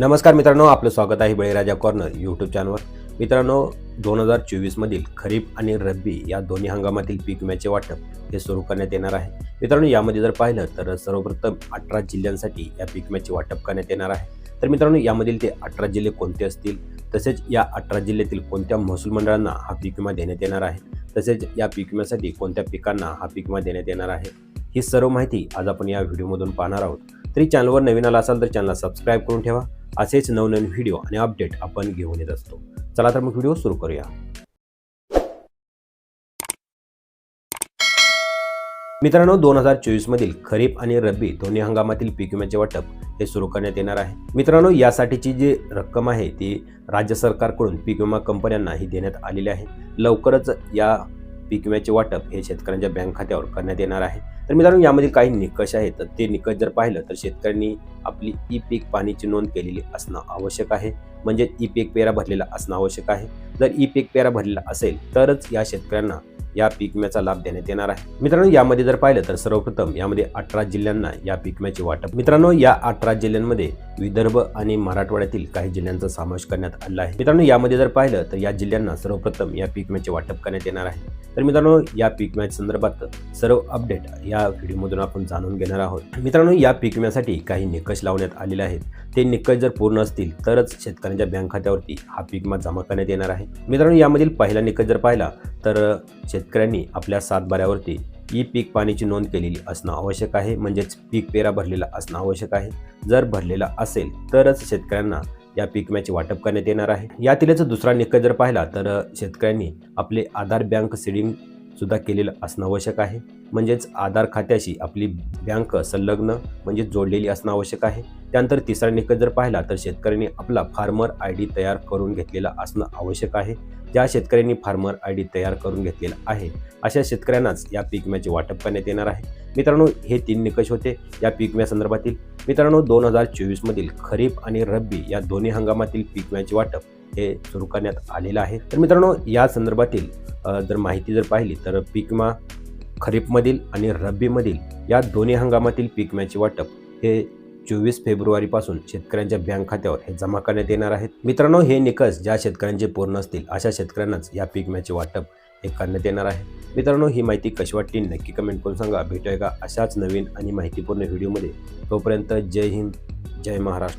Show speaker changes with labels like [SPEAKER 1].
[SPEAKER 1] नमस्कार मित्रांनो आपलं स्वागत आहे बळीराजा कॉर्नर यूट्यूब चॅनलवर मित्रांनो दोन हजार चोवीसमधील खरीप आणि रब्बी या दोन्ही हंगामातील पीक विम्याचे वाटप हे सुरू करण्यात येणार आहे. मित्रांनो यामध्ये जर पाहिलं तर सर्वप्रथम अठरा जिल्ह्यांसाठी या पीक विम्याचे वाटप करण्यात येणार आहे. तर मित्रांनो यामधील ते अठरा जिल्हे कोणते असतील? तसेच या अठरा जिल्ह्यातील कोणत्या महसूल मंडळांना हा पीक विमा देण्यात येणार आहे? तसेच या पीक विम्यासाठी कोणत्या पिकांना हा पीक विमा देण्यात येणार आहे? ही सर्व माहिती आज आपण या व्हिडिओमधून पाहणार आहोत. तरी चॅनलवर नवीन आला असाल तर चॅनलला सबस्क्राईब करून ठेवा. असेच नवनवीन व्हिडिओ आणि अपडेट आपण घेऊन येत असतो. चला तर मग व्हिडिओ सुरू करूया. मित्रांनो दोन हजार चोवीसमधील खरीप आणि रब्बी दोन्ही हंगामातील पीक विम्याचे वाटप हे सुरू करण्यात येणार आहे. मित्रांनो यासाठीची जी रक्कम आहे ती राज्य सरकारकडून पीक विमा कंपन्यांना ही देण्यात आलेली आहे. लवकरच या पीक विम्याचे वाटप हे शेतकऱ्यांच्या बँक खात्यावर करण्यात येणार आहे. तर मित्रांनो यामध्ये काही निकष आहेत तर ते निकष जर पाहिलं तर शेतकऱ्यांनी आपली ई पीक पाणीची नोंद केलेली असणं आवश्यक आहे. म्हणजे ई पीक पेरा भरलेला असणं आवश्यक आहे. जर ई पीक पेरा भरलेला असेल तरच या शेतकऱ्यांना या पीक विम्याचा लाभ देण्यात येणार आहे. मित्रांनो यामध्ये जर पाहिलं तर सर्वप्रथम यामध्ये अठरा जिल्ह्यांना या पीक विम्याचे वाटप मित्रांनो या अठरा जिल्ह्यांमध्ये विदर्भ आणि मराठवाड्यातील काही जिल्ह्यांचा समावेश करण्यात आला आहे. मित्रांनो यामध्ये जर पाहिलं तर या जिल्ह्यांना सर्वप्रथम या पीक विम्याचे वाटप करण्यात येणार आहे. तर मित्रांनो या पीक विम्या संदर्भात सर्व अपडेट या व्हिडिओमधून आपण जाणून घेणार आहोत. मित्रांनो या पीक विम्यासाठी काही निकष लावण्यात आलेले आहेत. ते निकष जर पूर्ण असतील तरच शेतकऱ्यांच्या बँक खात्यावरती हा पीक विमा जमा करण्यात येणार आहे. मित्रांनो यामधील पहिला निकष जर पाहिला तर शेतकऱ्यांनी आपल्या सातबाऱ्यावरती ई पीक पाण्याची नोंद केलेली असणं आवश्यक आहे. म्हणजेच पीक पेरा भरलेला असणं आवश्यक आहे. जर भरलेला असेल तरच शेतकऱ्यांना या पीक विम्याचे वाटप करण्यात येणार आहे. यातीलच दुसरा निकष जर पाहिला तर शेतकऱ्यांनी आपले आधार बँक सिडिंग सुद्धा केलेलं असणं आवश्यक आहे. म्हणजेच आधार खात्याशी आपली बँक संलग्न म्हणजे जोडलेली असणं आवश्यक आहे. त्यानंतर तिसरा निकष जर पाहिला तर शेतकऱ्यांनी आपला फार्मर आय डी तयार करून घेतलेला असणं आवश्यक आहे. ज्या शेतकऱ्यांनी फार्मर आय डी तयार करून घेतलेला आहे अशा शेतकऱ्यांनाच या पीक विम्याचे वाटप करण्यात येणार आहे. मित्रांनो हे तीन निकष होते या पीक विम्यासंदर्भातील मित्रांनो दोन हजार चोवीसमधील खरीप आणि रब्बी या दोन्ही हंगामातील पीक विम्याचे वाटप हे सुरू करण्यात आलेलं आहे. तर मित्रांनो या संदर्भातील जर माहिती जर पाहिली तर पीक खरीपमधील आणि रब्बीमधील या दोन्ही हंगामातील पीक विम्याचे वाटप हे चोवीस फेब्रुवारीपासून शेतकऱ्यांच्या बँक खात्यावर हे जमा करण्यात येणार आहेत मित्रांनो हे निकष ज्या शेतकऱ्यांचे पूर्ण असतील अशा शेतकऱ्यांनाच या पीक विम्याचे वाटप हे करण्यात येणार आहे. मित्रांनो ही माहिती कशी वाटली नक्की कमेंट करून सांगा. भेटूया का अशाच नवीन आणि माहितीपूर्ण व्हिडिओमध्ये. तोपर्यंत जय हिंद जय महाराष्ट्र.